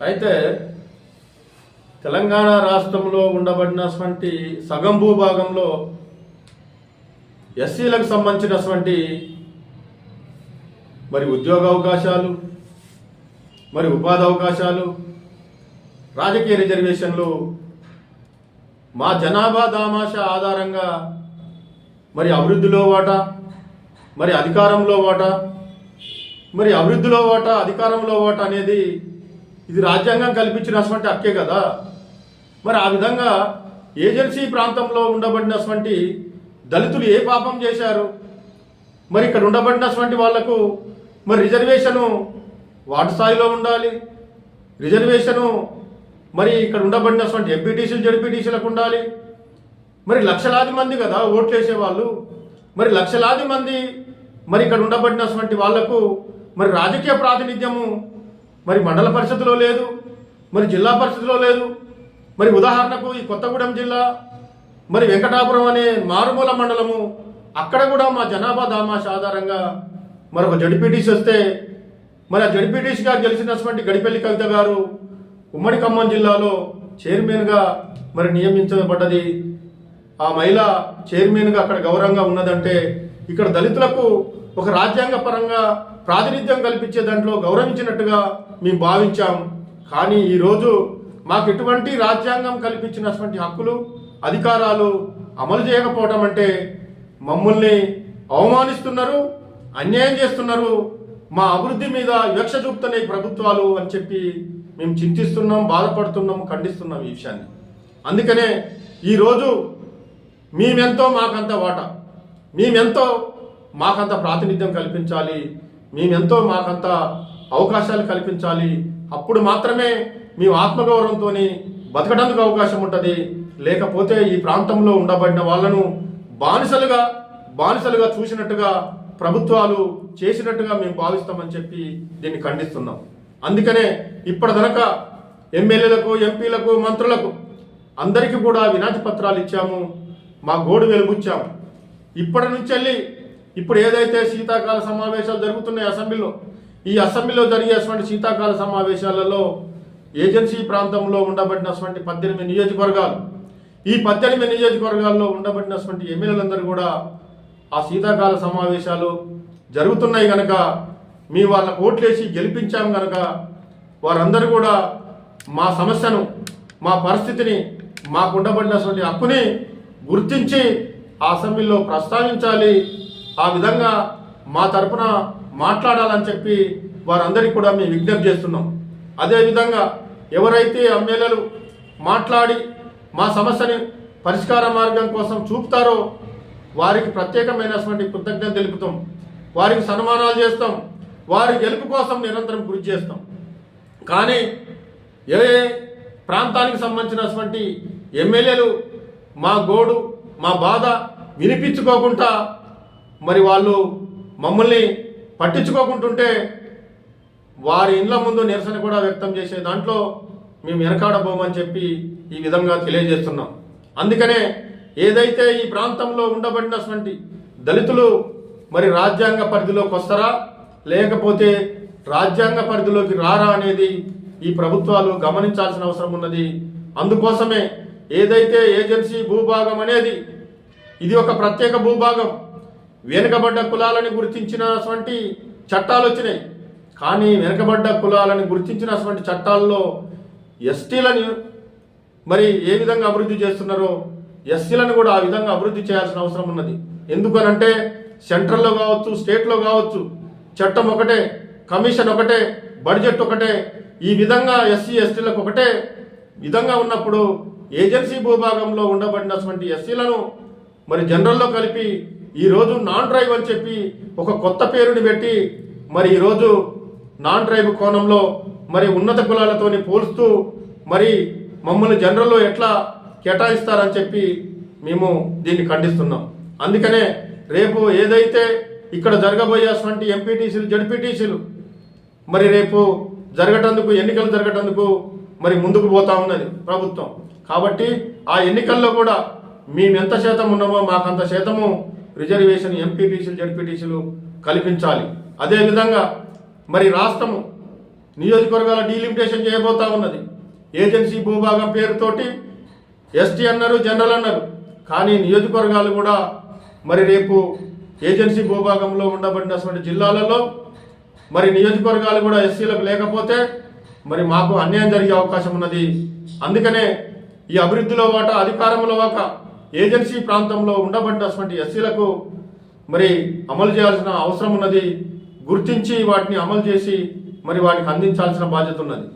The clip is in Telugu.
అయితే తెలంగాణ రాష్ట్రంలో ఉండబడినటువంటి సగం భూభాగంలో ఎస్సీలకు సంబంధించినటువంటి మరి ఉద్యోగ అవకాశాలు మరి ఉపాధి అవకాశాలు రాజకీయ రిజర్వేషన్లు మా జనాభా దామాష ఆధారంగా మరి అభివృద్ధిలో వాటా మరి అధికారంలో వాటా మరి అభివృద్ధిలో వాటా అధికారంలో వాటా అనేది ఇది రాజ్యాంగం కల్పించినటువంటి హక్కే కదా. మరి ఆ విధంగా ఏజెన్సీ ప్రాంతంలో ఉండబడినటువంటి దళితులు ఏ పాపం చేశారు? మరి ఇక్కడ ఉండబడినటువంటి వాళ్ళకు మరి రిజర్వేషను వార్డు స్థాయిలో ఉండాలి. రిజర్వేషను మరి ఇక్కడ ఉండబడినటువంటి ఎంపీటీసీలు జడ్పీటీసీలకు ఉండాలి. మరి లక్షలాది మంది కదా ఓట్లు వేసేవాళ్ళు మరి లక్షలాది మంది మరి ఇక్కడ ఉండబడినటువంటి వాళ్ళకు మరి రాజకీయ ప్రాతినిధ్యము మరి మండల పరిషత్లో లేదు మరి జిల్లా పరిషత్లో లేదు. మరి ఉదాహరణకు ఈ కొత్తగూడెం జిల్లా మరి వెంకటాపురం అనే మారుమూల మండలము అక్కడ కూడా మా జనాభా దామాష ఆధారంగా మరి ఒక వస్తే మరి ఆ జడ్పీటీసీగా గెలిచినటువంటి గడిపల్లి కవిత గారు ఉమ్మడి ఖమ్మం జిల్లాలో చైర్మన్గా మరి నియమించబడ్డది. ఆ మహిళ చైర్మన్గా అక్కడ గౌరవంగా ఉన్నదంటే ఇక్కడ దళితులకు ఒక రాజ్యాంగ పరంగా ప్రాతినిధ్యం కల్పించే దాంట్లో గౌరవించినట్టుగా మేము భావించాం. కానీ ఈరోజు మాకు ఎటువంటి రాజ్యాంగం కల్పించినటువంటి హక్కులు అధికారాలు అమలు చేయకపోవడం అంటే మమ్మల్ని అవమానిస్తున్నారు అన్యాయం చేస్తున్నారు మా అభివృద్ధి మీద వివక్ష చూపుతున్నాయి ప్రభుత్వాలు అని చెప్పి మేము చింతిస్తున్నాం బాధపడుతున్నాం ఖండిస్తున్నాం ఈ విషయాన్ని. అందుకనే ఈరోజు మేమెంతో మాకంత వాటా. మేమెంతో మాకంత ప్రాతినిధ్యం కల్పించాలి. మేమెంతో మాకంత అవకాశాలు కల్పించాలి. అప్పుడు మాత్రమే మేము ఆత్మగౌరవంతో బతకడానికి అవకాశం ఉంటుంది. లేకపోతే ఈ ప్రాంతంలో ఉండబడిన వాళ్ళను బానిసలుగా బానిసలుగా చూసినట్టుగా ప్రభుత్వాలు చేసినట్టుగా మేము భావిస్తామని చెప్పి దీన్ని ఖండిస్తున్నాం. అందుకనే ఇప్పటిదనక ఎమ్మెల్యేలకు ఎంపీలకు మంత్రులకు అందరికీ కూడా వినతి పత్రాలు ఇచ్చాము. మా గోడు వెలుగుచ్చాం ఇప్పటి నుంచి వెళ్ళి ఇప్పుడు ఏదైతే శీతాకాల సమావేశాలు జరుగుతున్నాయి అసెంబ్లీలో ఈ అసెంబ్లీలో జరిగేటువంటి శీతాకాల సమావేశాలలో ఏజెన్సీ ప్రాంతంలో ఉండబడినటువంటి పద్దెనిమిది నియోజకవర్గాలు ఈ పద్దెనిమిది నియోజకవర్గాల్లో ఉండబడినటువంటి ఎమ్మెల్యేలందరూ కూడా ఆ శీతాకాల సమావేశాలు జరుగుతున్నాయి కనుక మీ వాళ్ళ ఓట్లేసి గెలిపించాం కనుక వారందరూ కూడా మా సమస్యను మా పరిస్థితిని మాకు ఉండబడినటువంటి హక్కుని గుర్తించి ఆ అసెంబ్లీలో ప్రస్తావించాలి. ఆ విధంగా మా తరపున మాట్లాడాలని చెప్పి వారందరికీ కూడా మేము విజ్ఞప్తి చేస్తున్నాం. అదేవిధంగా ఎవరైతే ఎమ్మెల్యేలు మాట్లాడి మా సమస్యని పరిష్కార మార్గం కోసం చూపుతారో వారికి ప్రత్యేకమైనటువంటి కృతజ్ఞత తెలుపుతాం. వారికి సన్మానాలు చేస్తాం. వారి గెలుపు కోసం నిరంతరం కృషి చేస్తాం. కానీ ఏ ప్రాంతానికి సంబంధించినటువంటి ఎమ్మెల్యేలు మా గోడు మా బాధ వినిపించుకోకుండా మరి వాళ్ళు మమ్మల్ని పట్టించుకోకుంటుంటే వారి ఇండ్ల ముందు నిరసన కూడా వ్యక్తం చేసే దాంట్లో మేము వెనకాడబోమని చెప్పి ఈ విధంగా తెలియజేస్తున్నాం. అందుకనే ఏదైతే ఈ ప్రాంతంలో ఉండబడినటువంటి దళితులు మరి రాజ్యాంగ పరిధిలోకి వస్తారా లేకపోతే రాజ్యాంగ పరిధిలోకి రారా అనేది ఈ ప్రభుత్వాలు గమనించాల్సిన అవసరం ఉన్నది. అందుకోసమే ఏదైతే ఏజెన్సీ భూభాగం అనేది ఇది ఒక ప్రత్యేక భూభాగం. వెనుకబడ్డ కులాలని గుర్తించినటువంటి చట్టాలు వచ్చినాయి. కానీ వెనుకబడ్డ కులాలని గుర్తించినటువంటి చట్టాల్లో ఎస్టీలని మరి ఏ విధంగా అభివృద్ధి చేస్తున్నారో ఎస్సీలను కూడా ఆ విధంగా అభివృద్ధి చేయాల్సిన అవసరం ఉన్నది. ఎందుకనంటే సెంట్రల్లో కావచ్చు స్టేట్లో కావచ్చు చట్టం ఒకటే కమిషన్ ఒకటే బడ్జెట్ ఒకటే ఈ విధంగా ఎస్సీ ఎస్టీలకు ఒకటే విధంగా ఉన్నప్పుడు ఏజెన్సీ భూభాగంలో ఉండబడినటువంటి ఎస్సీలను మరి జనరల్లో కలిపి ఈరోజు నాన్ ట్రైబ్ అని చెప్పి ఒక కొత్త పేరుని పెట్టి మరి ఈరోజు నాన్ ట్రైబ్ కోణంలో మరి ఉన్నత కులాలతోని పోల్స్తూ మరి మమ్మల్ని జనరల్లో ఎట్లా కేటాయిస్తారని చెప్పి మేము దీన్ని ఖండిస్తున్నాం. అందుకనే రేపు ఏదైతే ఇక్కడ జరగబోయేటువంటి ఎంపీటీసీలు జడ్పీటీసీలు మరి రేపు జరగటందుకు ఎన్నికలు జరగటందుకు మరి ముందుకు పోతా ఉన్నది ప్రభుత్వం. కాబట్టి ఆ ఎన్నికల్లో కూడా మేము ఎంత శాతం ఉన్నామో మాకంత శాతము రిజర్వేషన్ ఎంపీటీసీలు జడ్పీటీసీలు కల్పించాలి. అదేవిధంగా మరి రాష్ట్రము నియోజకవర్గాల డీలిమిటేషన్ చేయబోతా ఉన్నది. ఏజెన్సీ భూభాగం పేరుతోటి ఎస్టీ అన్నారు జనరల్ అన్నారు. కానీ నియోజకవర్గాలు కూడా మరి రేపు ఏజెన్సీ భూభాగంలో ఉండబడినటువంటి జిల్లాలలో మరి నియోజకవర్గాలు కూడా ఎస్సీలకు లేకపోతే మరి మాకు అన్యాయం జరిగే అవకాశం ఉన్నది. అందుకనే ఈ అభివృద్ధిలో వాటా అధికారంలో ఒక ఏజెన్సీ ప్రాంతంలో ఉండబడ్డటువంటి ఎస్సీలకు మరి అమలు చేయాల్సిన అవసరం ఉన్నది గుర్తించి వాటిని అమలు చేసి మరి వాటికి అందించాల్సిన బాధ్యత ఉన్నది.